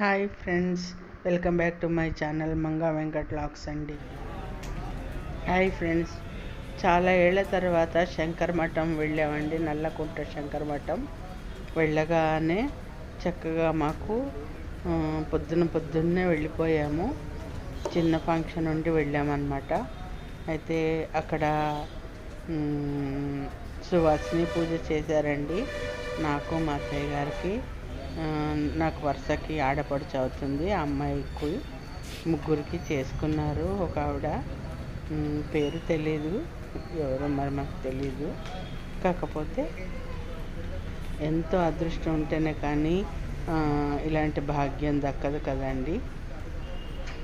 Hi friends welcome back to my channel Manga Venkat lakhs అండి. Hi friends చాలా ఏళ్ళ తర్వాత శంకర్ మఠం వెళ్ళామండి నల్లకుంట శంకర్ మఠం. వెళ్ళగానే చక్కగా మాకు పొద్దున పొద్దున్నే వెళ్ళిపోయాము. చిన్న ఫంక్షన్ ఉండి వెళ్ళామన్నమాట. అయితే అక్కడ సువాసిని పూజ చేశారండి నాకు మా అత్తయ్య గారికి. నాకు వరుసకి ఆడపడుచు అవుతుంది ఆ అమ్మాయికి ముగ్గురికి చేసుకున్నారు ఒక ఆవిడ. పేరు తెలీదు. ఎవరో మరి మాకు తెలీదు. కాకపోతే ఎంతో అదృష్టం ఉంటేనే కానీ ఇలాంటి భాగ్యం దక్కదు కదండి.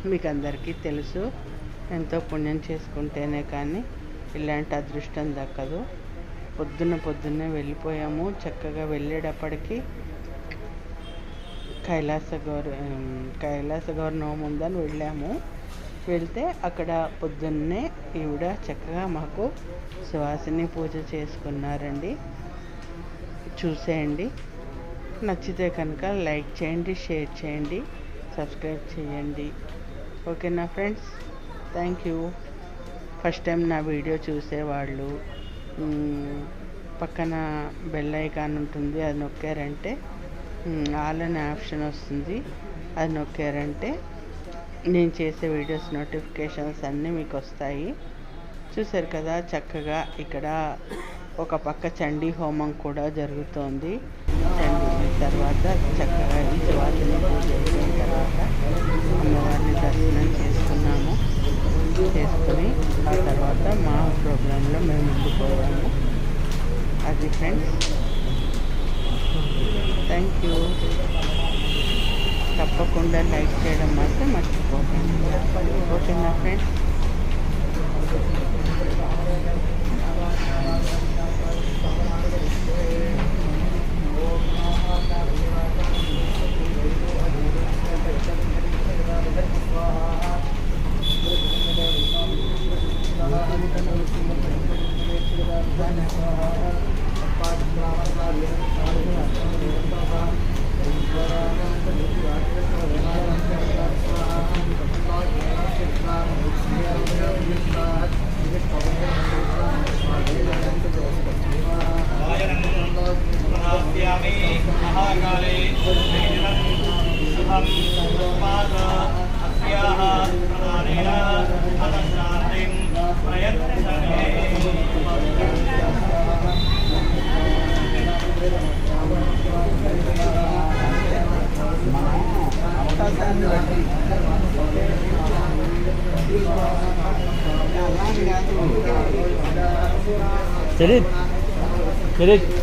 మీకు అందరికీ తెలుసు. ఎంతో పుణ్యం చేసుకుంటేనే కానీ ఇలాంటి అదృష్టం దక్కదు. పొద్దున్న పొద్దున్నే వెళ్ళిపోయాము. చక్కగా వెళ్ళేటప్పటికి కైలాస గౌర కైలాస గౌరవం ఉందని వెళ్ళాము. వెళ్తే అక్కడ పొద్దున్నే ఈవిడ చక్కగా మాకు సువాసిని పూజ చేసుకున్నారండి. చూసేయండి. నచ్చితే కనుక లైక్ చేయండి షేర్ చేయండి సబ్స్క్రైబ్ చేయండి. ఓకేనా friends? Thank you. First time నా వీడియో చూసేవాళ్ళు. పక్కన బెల్ ఐకాన్ ఉంటుంది అది నొక్కారంటే ఆల్ అనే ఆప్షన్ వస్తుంది. అది నొక్కారంటే నేను చేసే వీడియోస్ నోటిఫికేషన్స్ అన్నీ మీకు వస్తాయి. చూసారు కదా చక్కగా ఇక్కడ ఒక పక్క చండీ హోమం కూడా జరుగుతోంది. చండీ తర్వాత చక్కగా ఈ శివాజీని పూజ అయిపోయిన తర్వాత అమ్మవారిని దర్శనం చేసుకున్నాము. చేసుకుని ఆ తర్వాత మా ప్రోగ్రాంలో మేము ఉండిపోయాము అది ఫ్రెండ్స్ థ్యాంక్ యూ. తప్పకుండా లైక్ చేయడం మాత్రం మర్చిపోకండి ఓకేనా friends Thank you. महाकाले श्रीजनं शुभं पाद अस्याः प्रदानेन फलश्रान्तिं प्रयच्छमे Cerit. Cerit.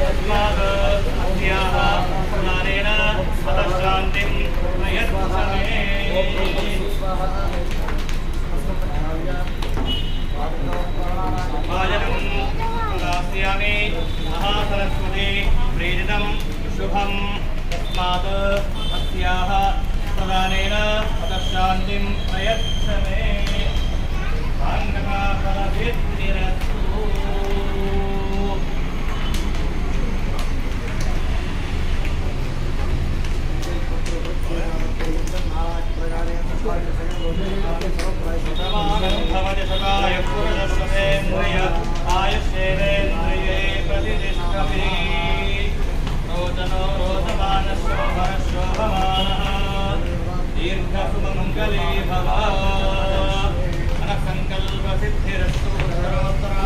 महालक्ष्मी श्रीजनं शुभं यस्मात् अस्याः प्रदानेन फलश्रान्तिं प्रयच्छमे भाजनं प्रदास्यामि महासरस्वती प्रेरितं शुभं तस्मात् अस्याः प्रदानेन पदशान्तिं प्रयच्छमे भवति మంగళే భవ సంకల్ప సిద్ధిరస్తు సర్వత్రా